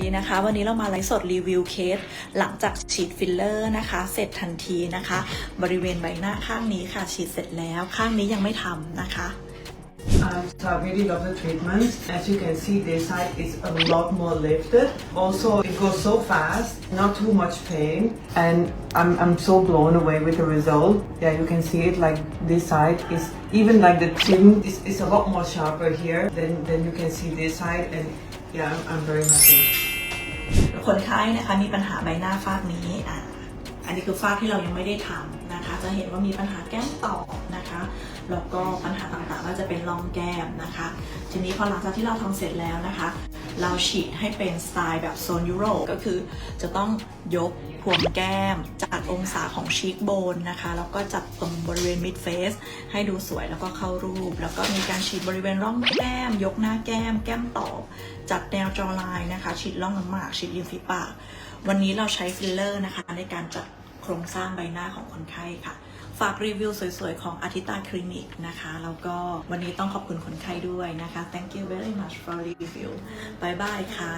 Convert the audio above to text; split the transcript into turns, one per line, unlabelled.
ดีนะคะ วันนี้เรามาไลฟ์สดรีวิวเคส หลังจากฉีดฟิลเลอร์นะคะ เสร็จทันทีนะคะ บริเวณใบหน้าข้างนี้ค่ะ ฉีดเสร็จแล้วข้างนี้ยังไม่ทำนะคะ
Uh, so I really love the treatment. As you can see, this side is a lot more lifted. Also, it goes so fast, not too much pain, and I'm, I'm so blown away with the result. Yeah, you can see it like this side is even like the chin is, is a lot more sharper here than, than you can see this side, and yeah, I'm, I'm very happy.
คนไข้นะคะมีปัญหาใบหน้าฟากนี้อะอันนี้คือฟากที่เรายังไม่ได้ทำนะคะ จะเห็นว่ามีปัญหาแก้มต่อนะคะ แล้วก็ รองแก้มนะคะ ทีนี้พอหลังจากที่เราทำเสร็จแล้วนะคะ เราฉีดให้เป็นสไตล์แบบโซนยุโรปก็คือ จะต้องยกพวงแก้ม จัดองศาของชีคโบนนะคะ แล้วก็จัดตรงบริเวณมิดเฟสให้ดูสวยแล้วก็เข้ารูป แล้วก็มีการฉีดบริเวณร่องแก้ม ยกหน้าแก้ม แก้มตอบจัดแนวจอไลน์นะคะ ฉีดร่องน้ำหมาก ฉีดริมฝีปาก วันนี้เราใช้ฟิลเลอร์นะคะในการจัดโครงสร้างใบหน้าของคนไข้ค่ะ ฝากรีวิวสวยๆ ของอาทิตาคลินิกนะคะ แล้วก็วันนี้ต้องขอบคุณคนไข้ด้วยนะคะ thank you very much for review บายบายค่ะ